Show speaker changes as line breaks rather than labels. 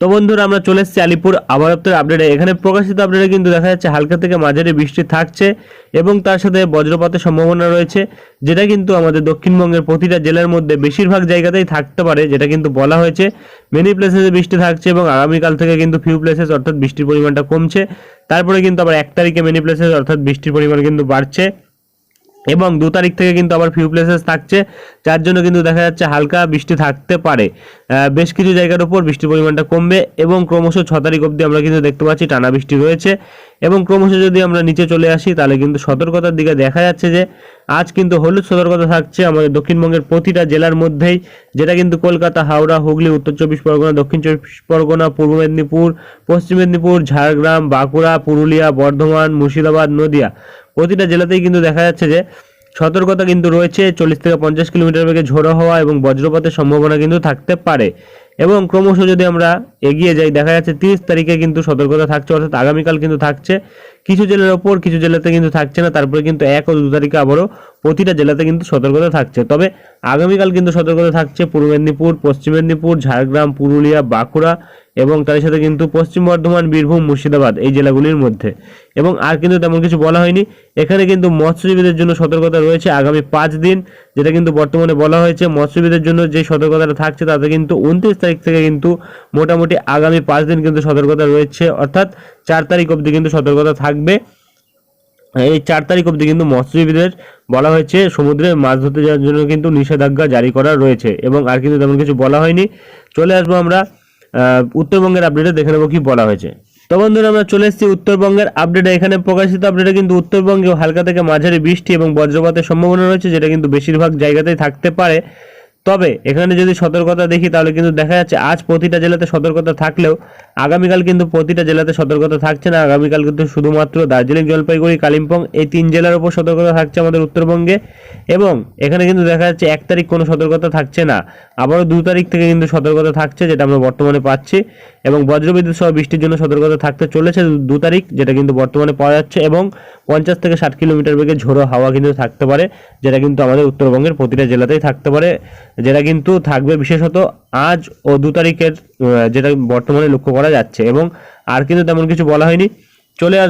তো বন্ধুরা, আমরা চলে এসেছি আলিপুর আবহাওয়া আপডেটে এখানে প্রকাশিত আপডেটে কিন্তু দেখা যাচ্ছে হালকা থেকে মাঝারি বৃষ্টি থাকছে এবং তার সাথে বজ্রপাতের সম্ভাবনা রয়েছে, যেটা কিন্তু আমাদের দক্ষিণবঙ্গের প্রতিটা জেলার মধ্যে বেশিরভাগ জায়গাতেই থাকতে পারে, যেটা কিন্তু বলা হয়েছে। মেনি প্লেসেসে বৃষ্টি থাকছে এবং আগামীকাল থেকে কিন্তু ফিউ প্লেসেস অর্থাৎ বৃষ্টির পরিমাণটা কমছে। তারপরে কিন্তু আবার এক তারিখে মেনি প্লেসেস অর্থাৎ বৃষ্টির পরিমাণ কিন্তু বাড়ছে। এবং দু তারিখ থেকে কিন্তু আবার ফিউ প্লেসেস থাকছে, যার জন্য কিন্তু দেখা যাচ্ছে হালকা বৃষ্টি থাকতে পারে। বেশ কিছু জায়গার উপর বৃষ্টির পরিমাণটা কমবে এবং ক্রমশ ছ তারিখ অবধি আমরা কিন্তু দেখতে পাচ্ছি টানা বৃষ্টি রয়েছে। এবং ক্রমশ যদি আমরা নিচে চলে আসি, তাহলে কিন্তু সতর্কতার দিকে দেখা যাচ্ছে যে, আজ কিন্তু হলুদ সতর্কতা থাকছে আমাদের দক্ষিণবঙ্গের প্রতিটা জেলার মধ্যেই, যেটা কিন্তু কলকাতা, হাওড়া, হুগলি, উত্তর চব্বিশ পরগনা, দক্ষিণ চব্বিশ পরগনা, পূর্ব মেদিনীপুর, পশ্চিম মেদিনীপুর, ঝাড়গ্রাম, বাঁকুড়া, পুরুলিয়া, বর্ধমান, মুর্শিদাবাদ, নদিয়া। প্রতিটা জেলাতেই কিন্তু দেখা যাচ্ছে যে সতর্কতা কিন্তু রয়েছে, চল্লিশ থেকে পঞ্চাশ কিলোমিটার বেগে ঝোড়ো হওয়া এবং বজ্রপাতের সম্ভাবনা কিন্তু থাকতে পারে। এবং ক্রমশ যদি আমরা এগিয়ে যাই, দেখা যাচ্ছে তিরিশ তারিখে কিন্তু সতর্কতা থাকছে, অর্থাৎ আগামীকাল কিন্তু থাকছে। কিছু জেলার ওপর, কিছু জেলাতে কিন্তু থাকছে না, তারপরে কিন্তু এক ও দু তারিখে আবারও প্রতিটা জেলাতে কিন্তু সতর্কতা থাকছে। তবে আগামীকাল কিন্তু সতর্কতা থাকছে পূর্ব মেদিনীপুর, পশ্চিম মেদিনীপুর, ঝাড়গ্রাম, পুরুলিয়া, বাঁকুড়া এবং তার সাথে কিন্তু পশ্চিম বর্ধমান, বীরভূম, মুর্শিদাবাদ এই জেলাগুলির মধ্যে। এবং আর কিন্তু তেমন কিছু বলা হয়নি। এখানে কিন্তু মৎস্যজীবীদের জন্য সতর্কতা রয়েছে আগামী পাঁচ দিন। যেটা কিন্তু বর্তমানে বলা হয়েছে, মৎস্যজীবীদের জন্য যে সতর্কতাটা থাকছে তাতে কিন্তু উনত্রিশ তারিখ থেকে কিন্তু মোটামুটি আগামী পাঁচ দিন কিন্তু সতর্কতা রয়েছে। অর্থাৎ চার তারিখ অবধি কিন্তু সতর্কতা থাকবে। এই চার তারিখ অবধি কিন্তু মৎস্যজীবীদের বলা হয়েছে, সমুদ্রে মাছ ধরতে যাওয়ার জন্য কিন্তু নিষেধাজ্ঞা জারি করা রয়েছে। এবং আর কিন্তু তেমন কিছু বলা হয়নি। চলে আসব আমরা উত্তরবঙ্গের আপডেটে দেখে নেব কি বলা হয়েছে। তো বন্ধুরা, আমরা চলে এসেছি উত্তরবঙ্গের আপডেটে এখানে প্রকাশিত আপডেটে কিন্তু উত্তরবঙ্গেও হালকা থেকে মাঝারি বৃষ্টি এবং বজ্রপাতের সম্ভাবনা রয়েছে, যেটা কিন্তু বেশিরভাগ জায়গাতেই থাকতে পারে। তবে এখানে যদি সতর্কতা দেখি, তাহলে কিন্তু দেখা যাচ্ছে আজ প্রতিটা জেলাতে সতর্কতা থাকলেও আগামীকাল কিন্তু প্রতিটা জেলাতে সতর্কতা থাকছে না। আগামীকাল কিন্তু শুধুমাত্র দার্জিলিং, জলপাইগুড়ি, কালিম্পং এই তিন জেলার উপর সতর্কতা থাকছে আমাদের উত্তরবঙ্গে এবং এখানে কিন্তু দেখা যাচ্ছে এক তারিখ কোনো সতর্কতা থাকছে না। আবারও দু তারিখ থেকে কিন্তু সতর্কতা থাকছে, যেটা আমরা বর্তমানে পাচ্ছি এবং বজ্রবিদ্যুৎ সহ বৃষ্টির জন্য সতর্কতা থাকতে চলেছে দু- তারিখ, যেটা কিন্তু বর্তমানে পাওয়া যাচ্ছে এবং পঞ্চাশ থেকে ষাট কিলোমিটার বেগে ঝোড়ো হাওয়া কিন্তু থাকতে পারে, যেটা কিন্তু আমাদের উত্তরবঙ্গের প্রতিটা জেলাতেই থাকতে পারে, যেটা কিন্তু থাকবে বিশেষত আজ ও দু তারিখের যেটা বর্তমানে লক্ষ্য করা যাচ্ছে এবং আর কিন্তু তেমন কিছু বলা হয়নি। চলে আস